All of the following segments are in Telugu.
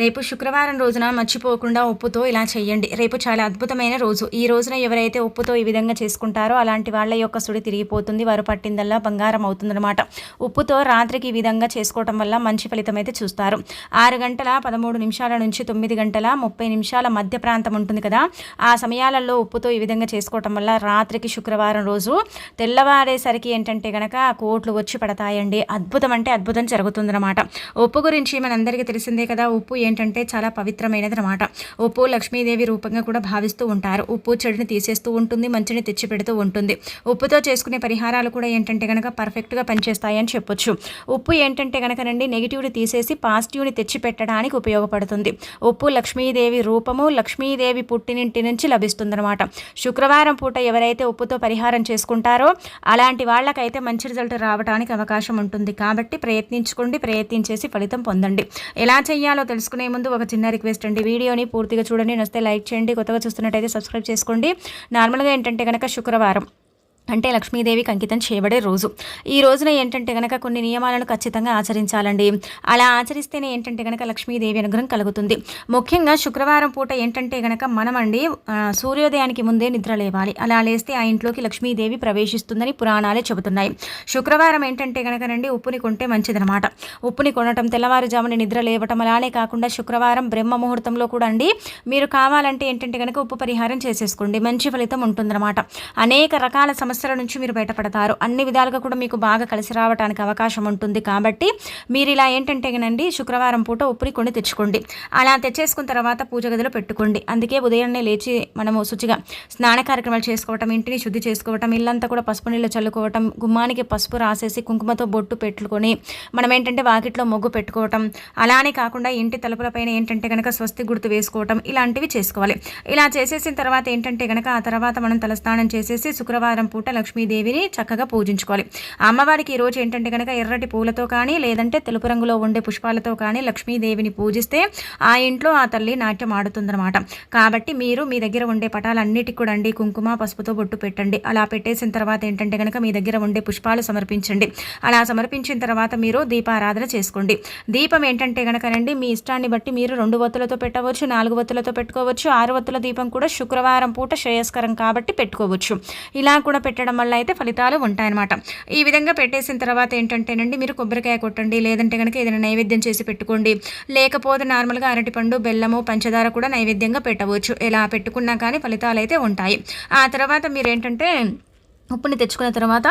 రేపు శుక్రవారం రోజున మర్చిపోకుండా ఉప్పుతో ఇలా చేయండి రేపు చాలా అద్భుతమైన రోజు. ఈ రోజున ఎవరైతే ఉప్పుతో ఈ విధంగా చేసుకుంటారో అలాంటి వాళ్ళ యొక్క సుడి తిరిగిపోతుంది వారు పట్టిందల్లా బంగారం అవుతుందన్నమాట. ఉప్పుతో రాత్రికి ఈ విధంగా చేసుకోవటం వల్ల మంచి ఫలితం అయితే చూస్తారు. ఆరు గంటల పదమూడు నిమిషాల నుంచి తొమ్మిది గంటల ముప్పై నిమిషాల మధ్య ప్రాంతం ఉంటుంది కదా. ఆ సమయాలలో ఉప్పుతో ఈ విధంగా చేసుకోవటం వల్ల రాత్రికి శుక్రవారం రోజు తెల్లవారేసరికి ఏంటంటే గనక కోట్లు వచ్చి పడతాయండి. అద్భుతం అంటే అద్భుతం జరుగుతుందన్నమాట. ఉప్పు గురించి మనందరికీ తెలిసిందే కదా. ఉప్పు ఏంటంటే చాలా పవిత్రమైనది అనమాట ఉప్పు లక్ష్మీదేవి రూపంగా కూడా భావిస్తూ ఉంటారు. ఉప్పు చెడుని తీసేస్తూ ఉంటుంది మంచిని తెచ్చి పెడుతూ ఉంటుంది. ఉప్పుతో చేసుకునే పరిహారాలు కూడా ఏంటంటే కనుక పర్ఫెక్ట్గా పనిచేస్తాయని చెప్పొచ్చు. ఉప్పు ఏంటంటే కనుకనండి నెగిటివ్ని తీసేసి పాజిటివ్ని తెచ్చి పెట్టడానికి ఉపయోగపడుతుంది. ఉప్పు లక్ష్మీదేవి రూపము లక్ష్మీదేవి పుట్టినింటి నుంచి లభిస్తుందన్నమాట. శుక్రవారం పూట ఎవరైతే ఉప్పుతో పరిహారం చేసుకుంటారో అలాంటి వాళ్ళకైతే మంచి రిజల్ట్ రావడానికి అవకాశం ఉంటుంది. కాబట్టి ప్రయత్నించుకోండి ప్రయత్నించేసి ఫలితం పొందండి. ఎలా చేయాలో తెలుసుకుని ముందు ఒక చిన్న రిక్వెస్ట్ అండి. వీడియోని పూర్తిగా చూడండి. నస్తే లైక్ చేయండి. కొత్తగా చూస్తున్నట్టయితే సబ్స్క్రైబ్ చేసుకోండి. నార్మల్గా ఏంటంటే కనుక శుక్రవారం అంటే లక్ష్మీదేవికి అంకితం చేయబడే రోజు. ఈ రోజున ఏంటంటే కనుక కొన్ని నియమాలను ఖచ్చితంగా ఆచరించాలండి. అలా ఆచరిస్తేనే ఏంటంటే కనుక లక్ష్మీదేవి అనుగ్రహం కలుగుతుంది. ముఖ్యంగా శుక్రవారం పూట ఏంటంటే కనుక మనమండి సూర్యోదయానికి ముందే నిద్ర లేవాలి. అలా లేస్తే ఆ ఇంట్లోకి లక్ష్మీదేవి ప్రవేశిస్తుందని పురాణాలే చెబుతున్నాయి. శుక్రవారం ఏంటంటే కనుకనండి ఉప్పుని కొంటే మంచిదనమాట. ఉప్పుని కొనటం తెల్లవారుజామున నిద్ర లేవటం అలానే కాకుండా శుక్రవారం బ్రహ్మ ముహూర్తంలో కూడా అండి మీరు కావాలంటే ఏంటంటే కనుక ఉప్పు పరిహారం చేసేసుకోండి. మంచి ఫలితం ఉంటుందన్నమాట అనేక రకాల సమస్య నుంచి మీరు బయటపడతారు. అన్ని విధాలుగా కూడా మీకు బాగా కలిసి రావడానికి అవకాశం ఉంటుంది. కాబట్టి మీరు ఇలా ఏంటంటే నండి శుక్రవారం పూట ఉప్పుని కొని తెచ్చుకోండి. అలా తెచ్చేసుకున్న తర్వాత పూజ గదిలో పెట్టుకోండి. అందుకే ఉదయాన్నే లేచి మనము శుచిగా స్నాన కార్యక్రమాలు చేసుకోవటం ఇంటిని శుద్ధి చేసుకోవటం ఇల్లంతా కూడా పసుపు నీళ్ళు చల్లుకోవటం గుమ్మానికి పసుపు రాసేసి కుంకుమతో బొట్టు పెట్టుకొని మనం ఏంటంటే వాకిట్లో మొగ్గు పెట్టుకోవటం అలానే కాకుండా ఇంటి తలుపులపైన ఏంటంటే కనుక స్వస్తి గుర్తు వేసుకోవటం ఇలాంటివి చేసుకోవాలి. ఇలా చేసేసిన తర్వాత ఏంటంటే కనుక ఆ తర్వాత మనం తలస్నానం చేసేసి శుక్రవారం పూట లక్ష్మీదేవిని చక్కగా పూజించుకోవాలి. అమ్మవారికి ఈరోజు ఏంటంటే కనుక ఎర్రటి పూలతో కానీ లేదంటే తెలుపు రంగులో ఉండే పుష్పాలతో కానీ లక్ష్మీదేవిని పూజిస్తే ఆ ఇంట్లో ఆ తల్లి నాట్యం ఆడుతుందన్నమాట. కాబట్టి మీరు మీ దగ్గర ఉండే పటాలన్నిటికి కూడా అండి కుంకుమ పసుపుతో బొట్టు పెట్టండి. అలా పెట్టేసిన తర్వాత ఏంటంటే కనుక మీ దగ్గర ఉండే పుష్పాలు సమర్పించండి. అలా సమర్పించిన తర్వాత మీరు దీపారాధన చేసుకోండి. దీపం ఏంటంటే కనుకనండి మీ ఇష్టాన్ని బట్టి మీరు రెండు వత్తులతో పెట్టవచ్చు నాలుగు వత్తులతో పెట్టుకోవచ్చు ఆరు వత్తుల దీపం కూడా శుక్రవారం పూట శ్రేయస్కరం కాబట్టి పెట్టుకోవచ్చు. ఇలా కూడా పెట్టడం వల్ల అయితే ఫలితాలు ఉంటాయన్నమాట. ఈ విధంగా పెట్టేసిన తర్వాత ఏంటంటేనండి మీరు కొబ్బరికాయ కొట్టండి లేదంటే కనుక ఏదైనా నైవేద్యం చేసి పెట్టుకోండి. లేకపోతే నార్మల్గా అరటిపండు బెల్లము పంచదార కూడా నైవేద్యంగా పెట్టవచ్చు. ఎలా పెట్టుకున్నా కానీ ఫలితాలు అయితే ఉంటాయి. ఆ తర్వాత మీరు ఏంటంటే ఉప్పుని తెచ్చుకున్న తర్వాత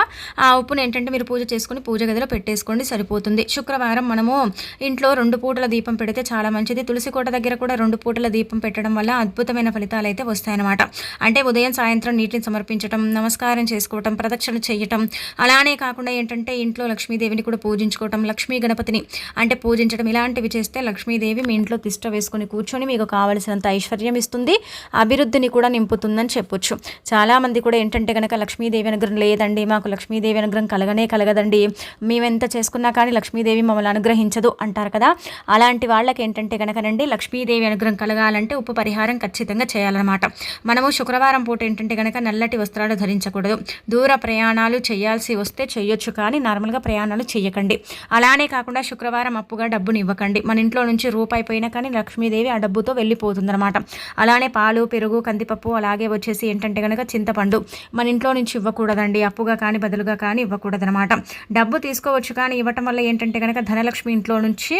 ఆ ఉప్పుని ఏంటంటే మీరు పూజ చేసుకుని పూజ గదిలో పెట్టేసుకోండి సరిపోతుంది. శుక్రవారం మనము ఇంట్లో రెండు పూటల దీపం పెడితే చాలా మంచిది. తులసి కోట దగ్గర కూడా రెండు పూటల దీపం పెట్టడం వల్ల అద్భుతమైన ఫలితాలు అయితే వస్తాయన్నమాట. అంటే ఉదయం సాయంత్రం నీటిని సమర్పించడం నమస్కారం చేసుకోవటం ప్రదక్షిణ చేయటం అలానే కాకుండా ఏంటంటే ఇంట్లో లక్ష్మీదేవిని కూడా పూజించుకోవటం లక్ష్మీ గణపతిని అంటే పూజించడం ఇలాంటివి చేస్తే లక్ష్మీదేవి మీ ఇంట్లో తిష్ట వేసుకుని కూర్చొని మీకు కావలసినంత ఐశ్వర్యం ఇస్తుంది అభివృద్ధిని కూడా నింపుతుందని చెప్పొచ్చు. చాలామంది కూడా ఏంటంటే కనుక లక్ష్మీదేవి అనుగ్రహం లేదండి. మాకు లక్ష్మీదేవి అనుగ్రహం కలగనే కలగదండి. మేమెంత చేసుకున్నా కానీ లక్ష్మీదేవి మమ్మల్ని అనుగ్రహించదు అంటారు కదా. అలాంటి వాళ్ళకి ఏంటంటే కనుకనండి లక్ష్మీదేవి అనుగ్రహం కలగాలంటే ఉప్పు పరిహారం ఖచ్చితంగా చేయాలన్నమాట. మనము శుక్రవారం పూట ఏంటంటే కనుక నల్లటి వస్త్రాలు ధరించకూడదు. దూర ప్రయాణాలు చేయాల్సి వస్తే చేయొచ్చు కానీ నార్మల్గా ప్రయాణాలు చేయకండి. అలానే కాకుండా శుక్రవారం అప్పుగా డబ్బుని ఇవ్వకండి. మన ఇంట్లో నుంచి రూపాయి పోయినా కానీ లక్ష్మీదేవి ఆ డబ్బుతో వెళ్ళిపోతుందన్నమాట. అలానే పాలు పెరుగు కందిపప్పు అలాగే వచ్చేసి ఏంటంటే కనుక చింతపండు మన ఇంట్లో నుంచి ఇవ్వకూడదండి. అప్పుగా కానీ బదులుగా కానీ ఇవ్వకూడదనమాట డబ్బు తీసుకోవచ్చు కానీ ఇవ్వటం వల్ల ఏంటంటే కనుక ధనలక్ష్మి ఇంట్లో నుంచి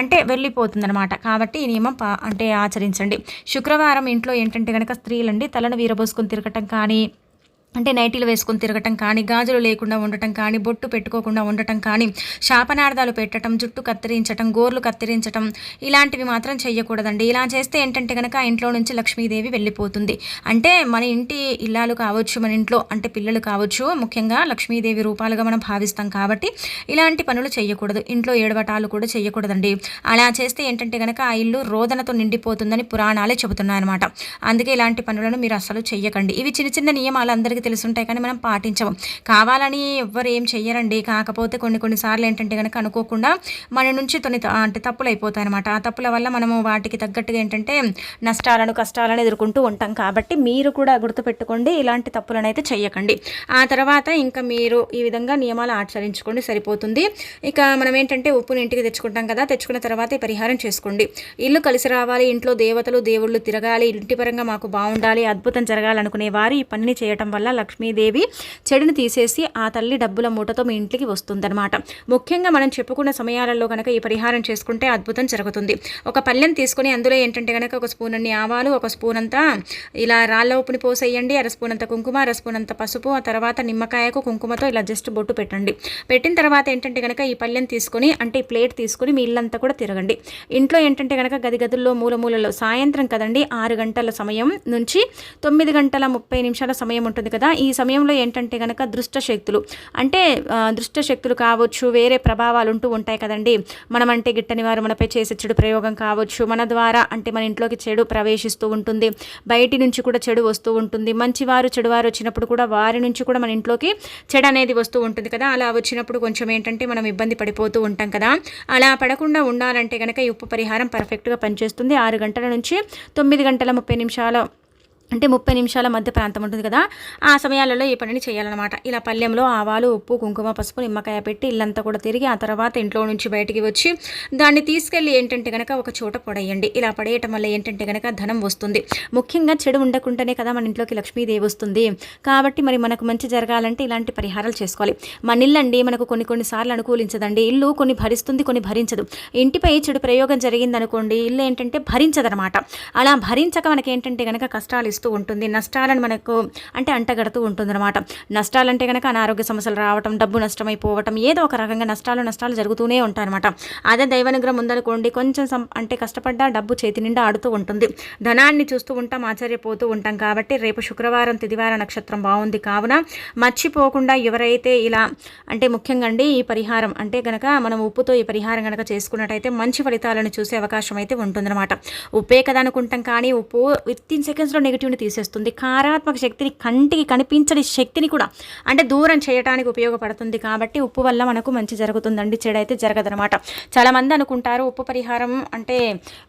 అంటే వెళ్ళిపోతుందనమాట కాబట్టి ఈ నియమం అంటే ఆచరించండి. శుక్రవారం ఇంట్లో ఏంటంటే కనుక స్త్రీలండి తలను వీరబోసుకొని తిరగటం కానీ అంటే నైటీలు వేసుకొని తిరగటం కానీ గాజులు లేకుండా ఉండటం కానీ బొట్టు పెట్టుకోకుండా ఉండటం కానీ శాపనార్థాలు పెట్టడం జుట్టు కత్తిరించటం గోర్లు కత్తిరించటం ఇలాంటివి మాత్రం చేయకూడదండి ఇలా చేస్తే ఏంటంటే కనుక ఇంట్లో నుంచి లక్ష్మీదేవి వెళ్ళిపోతుంది. అంటే మన ఇంటి ఇల్లాలు కావచ్చు మన ఇంట్లో అంటే పిల్లలు కావచ్చు ముఖ్యంగా లక్ష్మీదేవి రూపాలుగా మనం భావిస్తాం కాబట్టి ఇలాంటి పనులు చేయకూడదు ఇంట్లో ఏడవటాలు కూడా చేయకూడదండి అలా చేస్తే ఏంటంటే కనుక ఆ ఇల్లు రోదనతో నిండిపోతుందని పురాణాలే చెబుతున్నాయన్నమాట. అందుకే ఇలాంటి పనులను మీరు అసలు చేయకండి ఇవి చిన్న చిన్న నియమాలు అందరికీ తెలుసుంటాయి కానీ మనం పాటించము. కావాలని ఎవ్వరు ఏం చెయ్యరండి. కాకపోతే కొన్ని కొన్నిసార్లు ఏంటంటే కనుక అనుకోకుండా మన నుంచి తొని అంటే తప్పులు అయిపోతాయి అనమాట ఆ తప్పుల వల్ల మనము వాటికి తగ్గట్టుగా ఏంటంటే నష్టాలను కష్టాలను ఎదుర్కొంటూ ఉంటాం. కాబట్టి మీరు కూడా గుర్తుపెట్టుకోండి ఇలాంటి తప్పులను అయితే చెయ్యకండి. ఆ తర్వాత ఇంకా మీరు ఈ విధంగా నియమాలు ఆచరించుకోండి సరిపోతుంది. ఇక మనం ఏంటంటే ఉప్పుని ఇంటికి తెచ్చుకుంటాం కదా తెచ్చుకున్న తర్వాత పరిహారం చేసుకోండి. ఇల్లు కలిసి రావాలి ఇంట్లో దేవతలు దేవుళ్ళు తిరగాలి ఇంటి పరంగా మాకు బాగుండాలి అద్భుతం జరగాలనుకునే వారు ఈ పనిని చేయటం వల్ల లక్ష్మీదేవి చెడుని తీసేసి ఆ తల్లి డబ్బుల మూటతో మీ ఇంటికి వస్తుందన్నమాట. ముఖ్యంగా మనం చెప్పుకున్న సమయాలలో కనుక ఈ పరిహారం చేసుకుంటే అద్భుతం జరుగుతుంది. ఒక పళ్ళెం తీసుకొని అందులో ఏంటంటే కనుక ఒక స్పూన్ అన్ని ఆవాలు ఒక స్పూన్ అంతా ఇలా రాళ్ళ ఉప్పుని పోసేయండి అర స్పూన్ అంత కుంకుమ అర స్పూన్ అంత పసుపు ఆ తర్వాత నిమ్మకాయకు కుంకుమతో ఇలా జస్ట్ బొట్టు పెట్టండి. పెట్టిన తర్వాత ఏంటంటే కనుక ఈ పళ్ళెం తీసుకొని అంటే ఈ ప్లేట్ తీసుకొని మీ ఇల్లంతా కూడా తిరగండి. ఇంట్లో ఏంటంటే కనుక గది గదుల్లో మూల మూలలో సాయంత్రం కదండి ఆరు గంటల సమయం నుంచి తొమ్మిది గంటల ముప్పై నిమిషాల సమయం ఉంటుంది కదా కదా. ఈ సమయంలో ఏంటంటే కనుక దృష్ట శక్తులు అంటే దృష్ట శక్తులు కావచ్చు వేరే ప్రభావాలు ఉంటూ ఉంటాయి కదండి. మనం అంటే గిట్టని వారు మనపై చేసే చెడు ప్రయోగం కావచ్చు మన ద్వారా అంటే మన ఇంట్లోకి చెడు ప్రవేశిస్తూ ఉంటుంది. బయటి నుంచి కూడా చెడు వస్తూ ఉంటుంది. మంచివారు చెడువారు వచ్చినప్పుడు కూడా వారి నుంచి కూడా మన ఇంట్లోకి చెడు అనేది వస్తూ ఉంటుంది కదా. అలా వచ్చినప్పుడు కొంచెం ఏంటంటే మనం ఇబ్బంది పడిపోతూ ఉంటాం కదా. అలా పడకుండా ఉండాలంటే కనుక ఈ ఉప్పు పరిహారం పర్ఫెక్ట్గా పనిచేస్తుంది. ఆరు గంటల నుంచి తొమ్మిది గంటల ముప్పై నిమిషాల అంటే ముప్పై నిమిషాల మధ్య ప్రాంతం ఉంటుంది కదా ఆ సమయాలలో ఈ పనిని చేయాలన్నమాట. ఇలా పళ్ళెంలో ఆవాలు ఉప్పు కుంకుమ పసుపు నిమ్మకాయ పెట్టి ఇల్లంతా కూడా తిరిగి ఆ తర్వాత ఇంట్లో నుంచి బయటికి వచ్చి దాన్ని తీసుకెళ్ళి ఏంటంటే కనుక ఒక చోట పడేయండి. ఇలా పడేయటం వల్ల ఏంటంటే కనుక ధనం వస్తుంది. ముఖ్యంగా చెడు ఉండకుండానే కదా మన ఇంట్లోకి లక్ష్మీదేవి వస్తుంది. కాబట్టి మరి మనకు మంచి జరగాలంటే ఇలాంటి పరిహారాలు చేసుకోవాలి. మన ఇల్లు అండి మనకు కొన్ని కొన్నిసార్లు అనుకూలించదండి. ఇల్లు కొన్ని భరిస్తుంది కొన్ని భరించదు. ఇంటిపై చెడు ప్రయోగం జరిగిందనుకోండి ఇల్లు ఏంటంటే భరించదనమాట. అలా భరించక మనకి ఏంటంటే కనుక కష్టాలు కలిగిస్తూ ఉంటుంది. నష్టాలను మనకు అంటే అంటగడుతూ ఉంటుంది అనమాట నష్టాలంటే కనుక అనారోగ్య సమస్యలు రావటం డబ్బు నష్టమైపోవటం ఏదో ఒక రకంగా నష్టాలు నష్టాలు జరుగుతూనే ఉంటాయన్నమాట. అదే దైవానుగ్రహం ఉందనుకోండి కొంచెం సం- అంటే కష్టపడ్డా డబ్బు చేతి నిండా ఆడుతూ ఉంటుంది. ధనాన్ని చూస్తూ ఉంటాం ఆశ్చర్యపోతూ ఉంటాం కాబట్టి రేపు శుక్రవారం తిదివార నక్షత్రం బాగుంది కావున మర్చిపోకుండా ఎవరైతే ఇలా అంటే ముఖ్యంగా అండి ఈ పరిహారం అంటే గనక మనం ఉప్పుతో ఈ పరిహారం గనక చేసుకున్నట్టయితే మంచి ఫలితాలను చూసే అవకాశం అయితే ఉంటుందన్నమాట. ఉప్పే కదా అనుకుంటాం కానీ ఉప్పు విత్ ఇన్ సెకండ్స్లో నెగిటివ్ని తీసేస్తుంది. కారాత్మక శక్తిని కంటికి కనిపించని శక్తిని కూడా అంటే దూరం చేయడానికి ఉపయోగపడుతుంది కాబట్టి ఉప్పు వల్ల మనకు మంచి జరుగుతుందండి. చెడు అయితే జరగదనమాట చాలామంది అనుకుంటారు ఉప్పు పరిహారం అంటే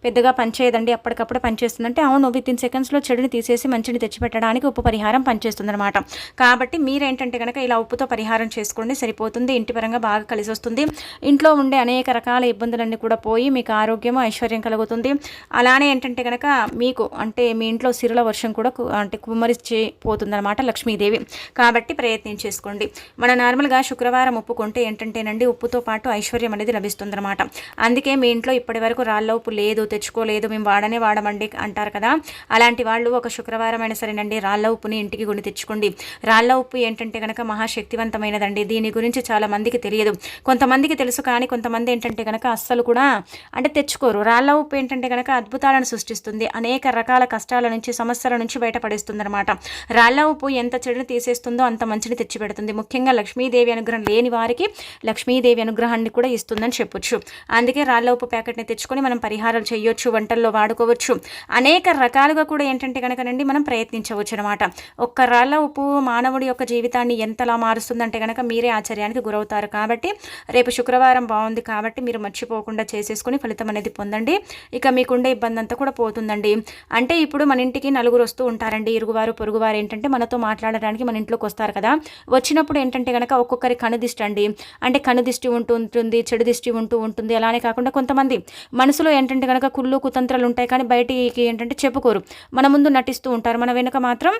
పెద్దగా పనిచేయదండి. అప్పటికప్పుడు పనిచేస్తుందంటే అవును విత్ ఇన్ సెకండ్స్లో చెడుని తీసేసి మంచిని తెచ్చిపెట్టడానికి ఉప్పు పరిహారం పనిచేస్తుందనమాట కాబట్టి మీరేంటంటే కనుక ఇలా ఉప్పుతో పరిహారం చేసుకోండి సరిపోతుంది ఇంటి పరంగా బాగా కలిసి వస్తుంది. ఇంట్లో ఉండే అనేక రకాల ఇబ్బందులన్నీ కూడా పోయి మీకు ఆరోగ్యం ఐశ్వర్యం కలుగుతుంది. అలానే ఏంటంటే కనుక మీకు అంటే మీ ఇంట్లో సిరుల వర్షం కూడా అంటే కుమరిచి పోతుందన్నమాట లక్ష్మీదేవి. కాబట్టి ప్రయత్నం చేసుకోండి. మన నార్మల్గా శుక్రవారం ఉప్పు కొంటే ఏంటంటేనండి ఉప్పుతో పాటు ఐశ్వర్యం అనేది లభిస్తుందన్నమాట. అందుకే మీ ఇంట్లో ఇప్పటి వరకు రాళ్ళ ఉప్పు లేదు తెచ్చుకోలేదు మేము వాడనే వాడమండి అంటారు కదా. అలాంటి వాళ్ళు ఒక శుక్రవారం అయినా సరేనండి రాళ్ళ ఉప్పుని ఇంటికి కొని తెచ్చుకోండి. రాళ్ళ ఉప్పు ఏంటంటే కనుక మహాశక్తివంతమైనదండి. దీని గురించి చాలా మందికి తెలియదు. కొంతమందికి తెలుసు కానీ కొంతమంది ఏంటంటే కనుక అస్సలు కూడా అంటే తెచ్చుకోరు. రాళ్ళ ఉప్పు ఏంటంటే కనుక అద్భుతాలను సృష్టిస్తుంది. అనేక రకాల కష్టాల నుంచి సమస్యల నుంచి బయటపడేస్తుంది రాళ్ళ రాళ్ళ ఉప్పు ఎంత చెడుని తీసేస్తుందో అంత మంచిని తెచ్చిపెడుతుంది. ముఖ్యంగా లక్ష్మీదేవి అనుగ్రహం లేని వారికి లక్ష్మీదేవి అనుగ్రహాన్ని కూడా ఇస్తుందని చెప్పొచ్చు. అందుకే రాళ్ళ ఉప్పు ప్యాకెట్ని తెచ్చుకొని మనం పరిహారాలు చేయొచ్చు వంటల్లో వాడుకోవచ్చు. అనేక రకాలుగా కూడా ఏంటంటే కనుకనండి మనం ప్రయత్నించవచ్చు అనమాట ఒక్క రాళ్ళ ఉప్పు మానవుడి యొక్క జీవితాన్ని ఎంతలా మారుస్తుందంటే కనుక మీరే ఆశ్చర్యానికి గురవుతారు కాబట్టి రేపు శుక్రవారం బాగుంది కాబట్టి మీరు మర్చిపోకుండా చేసేసుకుని ఫలితం అనేది పొందండి. ఇక మీకుండే ఇబ్బంది అంతా కూడా పోతుందండి. అంటే ఇప్పుడు మన ఇంటికి నలుగురు వస్తూ ఉంటారండి. ఇరుగువారు పొరుగువారు ఏంటంటే మనతో మాట్లాడడానికి మన ఇంట్లోకి వస్తారు కదా. వచ్చినప్పుడు ఏంటంటే కనుక ఒక్కొక్కరి కనుదిష్టి అండి. అంటే కనుదిష్టి ఉంటూ ఉంటుంది చెడు దిష్టి ఉంటూ ఉంటుంది. అలానే కాకుండా కొంతమంది మనసులో ఏంటంటే కనుక కుళ్ళు కుతంత్రాలు ఉంటాయి కానీ బయటికి ఏంటంటే చెప్పుకోరు. మన ముందు నటిస్తూ ఉంటారు. మన వెనుక మాత్రం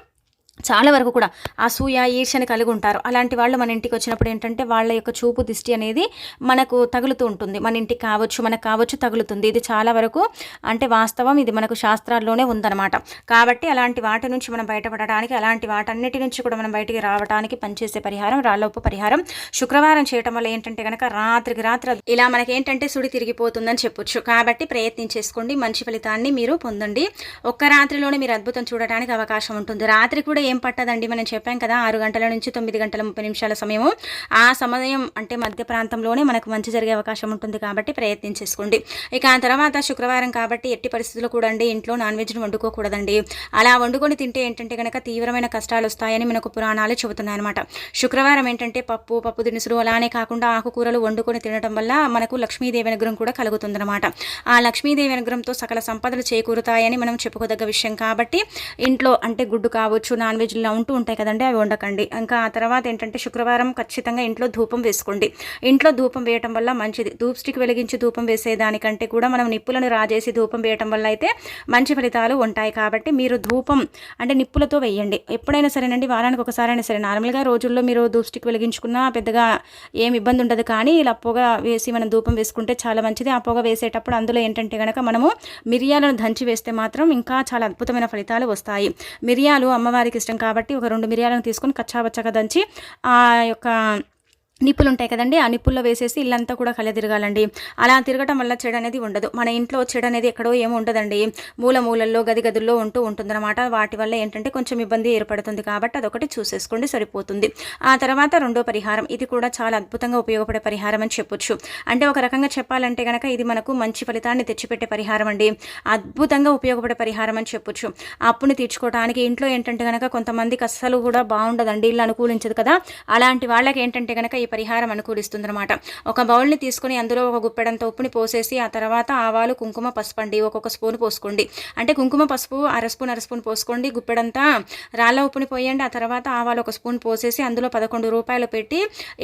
చాలా వరకు కూడా అసూయ ఈర్ష్యని కలిగి ఉంటారు. అలాంటి వాళ్ళు మన ఇంటికి వచ్చినప్పుడు ఏంటంటే వాళ్ళ యొక్క చూపు దిష్టి అనేది మనకు తగులుతూ ఉంటుంది. మన ఇంటికి కావచ్చు మనకు కావచ్చు తగులుతుంది. ఇది చాలా వరకు అంటే వాస్తవం. ఇది మనకు శాస్త్రాల్లోనే ఉందన్నమాట. కాబట్టి అలాంటి వాటి నుంచి మనం బయటపడడానికి అలాంటి వాటన్నిటి నుంచి కూడా మనం బయటికి రావడానికి పనిచేసే పరిహారం రాళ్ళొప్పు పరిహారం శుక్రవారం చేయటం వల్ల ఏంటంటే కనుక రాత్రికి రాత్రి ఇలా మనకి ఏంటంటే సుడి తిరిగిపోతుందని చెప్పొచ్చు. కాబట్టి ప్రయత్నం చేసుకోండి. మంచి ఫలితాన్ని మీరు పొందండి. ఒక్క రాత్రిలోనే మీరు అద్భుతం చూడడానికి అవకాశం ఉంటుంది. రాత్రి కూడా ఏం పట్టదండి? మనం చెప్పాం కదా ఆరు గంటల నుంచి తొమ్మిది గంటల ముప్పై నిమిషాల సమయము. ఆ సమయం అంటే మధ్య ప్రాంతంలోనే మనకు మంచి జరిగే అవకాశం ఉంటుంది కాబట్టి ప్రయత్నం చేసుకోండి. ఇక ఆ తర్వాత శుక్రవారం కాబట్టి ఎట్టి పరిస్థితుల్లో కూడా అండి ఇంట్లో నాన్ వెజ్ను వండుకోకూడదండి. అలా వండుకొని తింటే ఏంటంటే కనుక తీవ్రమైన కష్టాలు వస్తాయని మనకు పురాణాలు చెబుతున్నాయన్నమాట. శుక్రవారం ఏంటంటే పప్పు పప్పు దినుసులు అలానే కాకుండా ఆకుకూరలు వండుకొని తినడం వల్ల మనకు లక్ష్మీదేవి అనుగ్రహం కూడా కలుగుతుందన్నమాట. ఆ లక్ష్మీదేవి అనుగ్రహంతో సకల సంపదలు చేకూరుతాయని మనం చెప్పుకోదగ్గ విషయం కాబట్టి ఇంట్లో అంటే గుడ్డు కావచ్చు నాన్ వెజ్లో ఉంటూ ఉంటాయి కదండి అవి వండకండి. ఇంకా ఆ తర్వాత ఏంటంటే శుక్రవారం ఖచ్చితంగా ఇంట్లో ధూపం వేసుకోండి. ఇంట్లో ధూపం వేయటం వల్ల మంచిది. ధూప్ స్టిక్ వెలిగించి ధూపం వేసేదానికంటే కూడా మనం నిప్పులను రాజేసి ధూపం వేయటం వల్ల అయితే మంచి ఫలితాలు ఉంటాయి. కాబట్టి మీరు ధూపం అంటే నిప్పులతో వేయండి. ఎప్పుడైనా సరేనండి వారానికి ఒకసారైనా సరే. నార్మల్గా రోజుల్లో మీరు ధూప్ స్టిక్ వెలిగించుకున్నా పెద్దగా ఏం ఇబ్బంది ఉండదు. కానీ ఇలా పొగ వేసి మనం ధూపం వేసుకుంటే చాలా మంచిది. ఆ పొగ వేసేటప్పుడు అందులో ఏంటంటే కనుక మనము మిరియాలను దంచి వేస్తే మాత్రం ఇంకా చాలా అద్భుతమైన ఫలితాలు వస్తాయి. మిరియాలు అమ్మవారికి ఇష్టం కాబట్టి ఒక రెండు మిరియాలను తీసుకొని కచ్చాబచ్చగా దంచి ఆ యొక్క నిప్పులు ఉంటాయి కదండి. ఆ నిప్పుల్లో వేసేసి ఇల్లంతా కూడా కళ్ళ తిరగాలండి అలా తిరగటం వల్ల చెడు అనేది ఉండదు. మన ఇంట్లో చెడు అనేది ఎక్కడో ఏమి ఉండదండి. మూల మూలల్లో గది గదుల్లో ఉంటూ ఉంటుందన్నమాట. వాటి వల్ల ఏంటంటే కొంచెం ఇబ్బంది ఏర్పడుతుంది కాబట్టి అదొకటి చూసేసుకోండి సరిపోతుంది. ఆ తర్వాత రెండో పరిహారం. ఇది కూడా చాలా అద్భుతంగా ఉపయోగపడే పరిహారం అని చెప్పొచ్చు. అంటే ఒక రకంగా చెప్పాలంటే కనుక ఇది మనకు మంచి ఫలితాన్ని తెచ్చిపెట్టే పరిహారం అండి. అద్భుతంగా ఉపయోగపడే పరిహారం అని చెప్పొచ్చు. అప్పుని తీర్చుకోవడానికి ఇంట్లో ఏంటంటే కనుక కొంతమందికి అస్సలు కూడా బాగుండదండి. ఇల్లు అనుకూలించదు కదా. అలాంటి వాళ్ళకి ఏంటంటే కనుక ఈ పరిహారం అనుకూలిస్తుందన్నమాట. ఒక బౌల్ని తీసుకొని అందులో ఒక గుప్పెడంత ఉప్పుని పోసేసి ఆ తర్వాత ఆవాలు కుంకుమ పసుపు అండి ఒక్కొక్క స్పూన్ పోసుకోండి. అంటే కుంకుమ పసుపు అర స్పూన్ అర స్పూన్ పోసుకోండి. గుప్పెడంతా రాళ్ళ ఉప్పుని పోయండి. ఆ తర్వాత ఆవాలు ఒక స్పూన్ పోసేసి అందులో పదకొండు రూపాయలు పెట్టి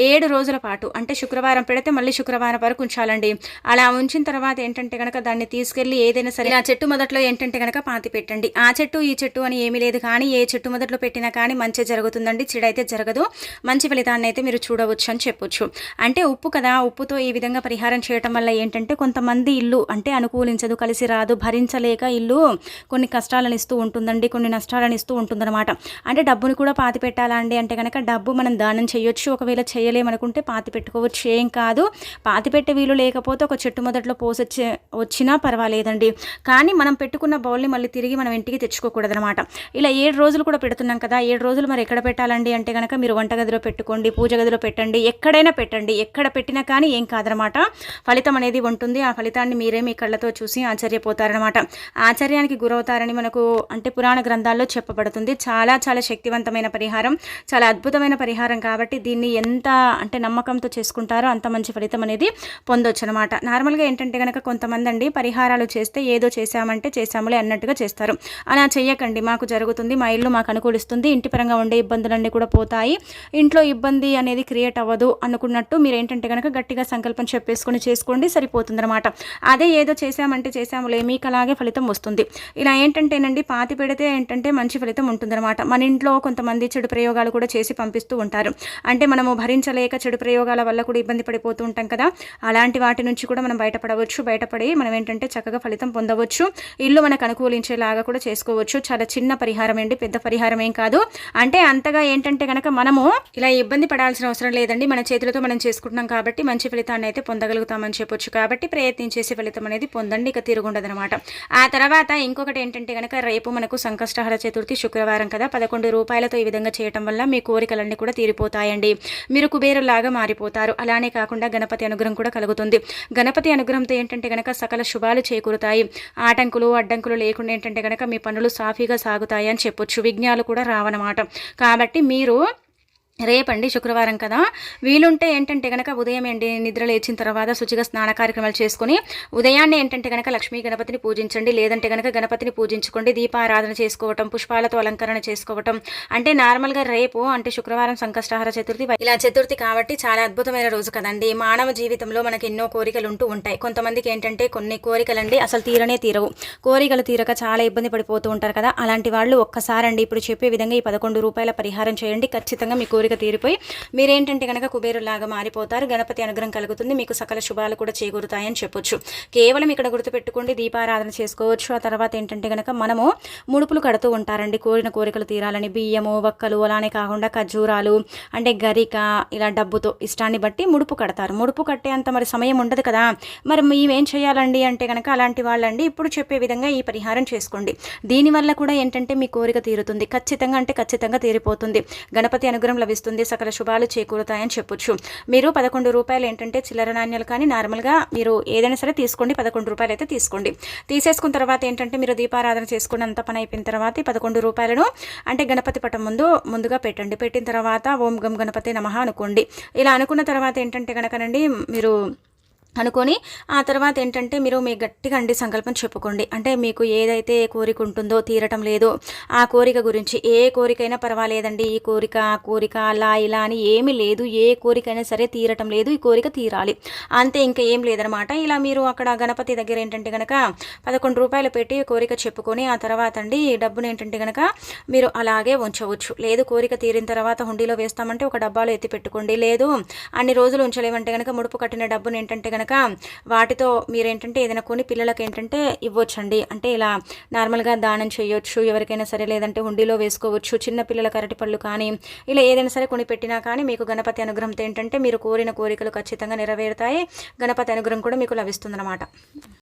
ఏడు రోజుల పాటు అంటే శుక్రవారం పెడితే మళ్ళీ శుక్రవారం వరకు ఉంచాలండి. అలా ఉంచిన తర్వాత ఏంటంటే కనుక దాన్ని తీసుకెళ్ళి ఏదైనా సరే ఆ చెట్టు మొదట్లో ఏంటంటే కనుక పాతి పెట్టండి. ఆ చెట్టు ఈ చెట్టు అని ఏమీ లేదు కానీ ఏ చెట్టు మొదట్లో పెట్టినా కానీ మంచి జరుగుతుందండి. చెడైతే జరగదు. మంచి ఫలితాన్ని అయితే మీరు చూడవచ్చు. అని చెప్పొచ్చు. అంటే ఉప్పు కదా ఉప్పుతో ఈ విధంగా పరిహారం చేయటం వల్ల ఏంటంటే కొంతమంది ఇల్లు అంటే అనుకూలించదు కలిసి రాదు భరించలేక ఇల్లు కొన్ని కష్టాలను ఇస్తూ ఉంటుందండి కొన్ని నష్టాలను ఇస్తూ ఉంటుందన్నమాట. అంటే డబ్బును కూడా పాతి పెట్టాలండి అంటే కనుక డబ్బు మనం దానం చేయొచ్చు ఒకవేళ చేయలేమనుకుంటే పాతి పెట్టుకోవచ్చు. ఏం కాదు పాతి పెట్టే వీలు లేకపోతే ఒక చెట్టు మొదట్లో పోసొచ్చే వచ్చినా పర్వాలేదండి. కానీ మనం పెట్టుకున్న బౌల్ని మళ్ళీ తిరిగి మనం ఇంటికి తెచ్చుకోకూడదనమాట ఇలా ఏడు రోజులు కూడా పెడుతున్నాం కదా ఏడు రోజులు మరి ఎక్కడ పెట్టాలండి అంటే కనుక మీరు వంటగదిలో పెట్టుకోండి పూజ గదిలో పెట్టండి ఎక్కడైనా పెట్టండి. ఎక్కడ పెట్టినా కానీ ఏం కాదనమాట. ఫలితం అనేది ఉంటుంది. ఆ ఫలితాన్ని మీరే మీ కళ్ళతో చూసి ఆశ్చర్యపోతారనమాట. ఆశ్చర్యానికి గురవుతారని మనకు అంటే పురాణ గ్రంథాల్లో చెప్పబడుతుంది. చాలా చాలా శక్తివంతమైన పరిహారం చాలా అద్భుతమైన పరిహారం కాబట్టి దీన్ని ఎంత అంటే నమ్మకంతో చేసుకుంటారో అంత మంచి ఫలితం అనేది పొందొచ్చు అనమాట నార్మల్గా ఏంటంటే కనుక కొంతమంది అండి పరిహారాలు చేస్తే ఏదో చేశామంటే చేశాములే అన్నట్టుగా చేస్తారు. అలా చేయకండి మాకు జరుగుతుంది మా ఇల్లు మాకు అనుకూలిస్తుంది ఇంటి పరంగా ఉండే ఇబ్బందులన్నీ కూడా పోతాయి. ఇంట్లో ఇబ్బంది అనేది క్రియేట్ అవ్వదు అనుకున్నట్టు మీరు ఏంటంటే కనుక గట్టిగా సంకల్పం చెప్పేసుకొని చేసుకోండి సరిపోతుందన్నమాట. అదే ఏదో చేశామంటే చేశాములే మీకు అలాగే ఫలితం వస్తుంది. ఇలా ఏంటంటేనండి పాతి పెడితే ఏంటంటే మంచి ఫలితం ఉంటుందన్నమాట. మన ఇంట్లో కొంతమంది చెడు ప్రయోగాలు కూడా చేసి పంపిస్తూ ఉంటారు. అంటే మనము భరించలేక చెడు ప్రయోగాల వల్ల కూడా ఇబ్బంది పడిపోతూ ఉంటాం కదా. అలాంటి వాటి నుంచి కూడా మనం బయటపడవచ్చు. బయటపడి మనం ఏంటంటే చక్కగా ఫలితం పొందవచ్చు. ఇల్లు మనకు అనుకూలించేలాగా కూడా చేసుకోవచ్చు. చాలా చిన్న పరిహారం అండి పెద్ద పరిహారం ఏం కాదు. అంటే అంతగా ఏంటంటే కనుక మనము ఇలా ఇబ్బంది పడాల్సిన అవసరం లేదండి. మన చేతులతో మనం చేసుకుంటున్నాం కాబట్టి మంచి ఫలితాన్ని అయితే పొందగలుగుతామని చెప్పొచ్చు. కాబట్టి ప్రయత్నం చేసే ఫలితం అనేది పొందండి. ఇక తిరుగుండదనమాట ఆ తర్వాత ఇంకొకటి ఏంటంటే కనుక రేపు మనకు సంకష్టహర చతుర్థి శుక్రవారం కదా. పదకొండు రూపాయలతో ఈ విధంగా చేయటం వల్ల మీ కోరికలన్నీ కూడా తీరిపోతాయండి. మీరు కుబేరులాగా మారిపోతారు. అలానే కాకుండా గణపతి అనుగ్రహం కూడా కలుగుతుంది. గణపతి అనుగ్రహంతో ఏంటంటే కనుక సకల శుభాలు చేకూరుతాయి. ఆటంకులు అడ్డంకులు లేకుండా ఏంటంటే కనుక మీ పనులు సాఫీగా సాగుతాయి అని చెప్పొచ్చు. విఘ్నాలు కూడా రావనమాట కాబట్టి మీరు రేపండి శుక్రవారం కదా. వీలుంటే ఏంటంటే కనుక ఉదయం ఏంటి నిద్ర లేచిన తర్వాత శుచిగా స్నాన కార్యక్రమాలు చేసుకుని ఉదయాన్నే ఏంటంటే కనుక లక్ష్మీ గణపతిని పూజించండి. లేదంటే కనుక గణపతిని పూజించుకోండి. దీపారాధన చేసుకోవటం పుష్పాలతో అలంకరణ చేసుకోవటం. అంటే నార్మల్గా రేపు అంటే శుక్రవారం సంకష్టహార చతుర్థి ఇలా చతుర్థి కాబట్టి చాలా అద్భుతమైన రోజు కదండి. మానవ జీవితంలో మనకి ఎన్నో కోరికలు ఉంటూ ఉంటాయి. కొంతమందికి ఏంటంటే కొన్ని కోరికలండి అసలు తీరనే తీరవు. కోరికలు తీరక చాలా ఇబ్బంది పడిపోతూ ఉంటారు కదా. అలాంటి వాళ్ళు ఒక్కసారండి ఇప్పుడు చెప్పే విధంగా ఈ పదకొండు రూపాయల పరిహారం చేయండి. ఖచ్చితంగా మీ కోరిక కోరిక తీరిపోయి మీరేంటంటే కనుక కుబేరులాగా మారిపోతారు గణపతి అనుగ్రహం కలుగుతుంది మీకు సకల శుభాలు కూడా చేకూరుతాయని చెప్పొచ్చు. కేవలం ఇక్కడ గుర్తుపెట్టుకోండి దీపారాధన చేసుకోవచ్చు. ఆ తర్వాత ఏంటంటే కనుక మనము ముడుపులు కడుతూ ఉంటారండి. కోరిన కోరికలు తీరాలని బియ్యము వక్కలు అలానే కాకుండా ఖర్జూరాలు అంటే గరిక ఇలా డబ్బుతో ఇష్టాన్ని బట్టి ముడుపు కడతారు. ముడుపు కట్టేంత మరి సమయం ఉండదు కదా. మరి మేమేం చేయాలండి అంటే కనుక అలాంటి వాళ్ళండి ఇప్పుడు చెప్పే విధంగా ఈ పరిహారం చేసుకోండి. దీనివల్ల కూడా ఏంటంటే మీ కోరిక తీరుతుంది. ఖచ్చితంగా అంటే ఖచ్చితంగా తీరిపోతుంది. గణపతి అనుగ్రహం లభిస్తుంది. సకల శుభాలు చేకూరుతాయని చెప్పొచ్చు. మీరు పదకొండు రూపాయలు ఏంటంటే చిల్లర నాణ్యాలు కానీ నార్మల్గా మీరు ఏదైనా సరే తీసుకోండి. పదకొండు రూపాయలు అయితే తీసుకోండి. తీసేసుకున్న తర్వాత ఏంటంటే మీరు దీపారాధన చేసుకుని అంత పని అయిపోయిన తర్వాత ఈ పదకొండు రూపాయలను అంటే గణపతి పటం ముందు ముందుగా పెట్టండి. పెట్టిన తర్వాత ఓం గం గణపతి నమః అనుకోండి. ఇలా అనుకున్న తర్వాత ఏంటంటే కనుకనండి మీరు అనుకొని ఆ తర్వాత ఏంటంటే మీరు మీ గట్టిగా అండి సంకల్పం చెప్పుకోండి. అంటే మీకు ఏదైతే కోరిక ఉంటుందో తీరటం లేదో. ఆ కోరిక గురించి ఏ కోరికైనా పర్వాలేదండి. ఈ కోరిక ఆ కోరిక అలా ఇలా అని ఏమీ లేదు. ఏ కోరికైనా సరే తీరటం లేదు. ఈ కోరిక తీరాలి. అంతే ఇంకా ఏం లేదనమాట. ఇలా మీరు అక్కడ గణపతి దగ్గర ఏంటంటే కనుక పదకొండు రూపాయలు పెట్టి కోరిక చెప్పుకొని ఆ తర్వాత అండి ఈ డబ్బును ఏంటంటే కనుక మీరు అలాగే ఉంచవచ్చు. లేదు కోరిక తీరిన తర్వాత హుండీలో వేస్తామంటే ఒక డబ్బాలో ఎత్తి పెట్టుకోండి. లేదు అన్ని రోజులు ఉంచలేమంటే కనుక ముడుపు కట్టిన డబ్బును ఏంటంటే కనుక వాటితో మీరేంటంటే ఏదైనా కొని పిల్లలకి ఏంటంటే ఇవ్వచ్చండి. అంటే ఇలా నార్మల్గా దానం చేయొచ్చు ఎవరికైనా సరే లేదంటే హుండీలో వేసుకోవచ్చు చిన్న పిల్లల అరటి పళ్ళు కానీ ఇలా ఏదైనా సరే కొని పెట్టినా కానీ మీకు గణపతి అనుగ్రహంతో ఏంటంటే మీరు కోరిన కోరికలు ఖచ్చితంగా నెరవేరుతాయి. గణపతి అనుగ్రహం కూడా మీకు లభిస్తుందన్నమాట.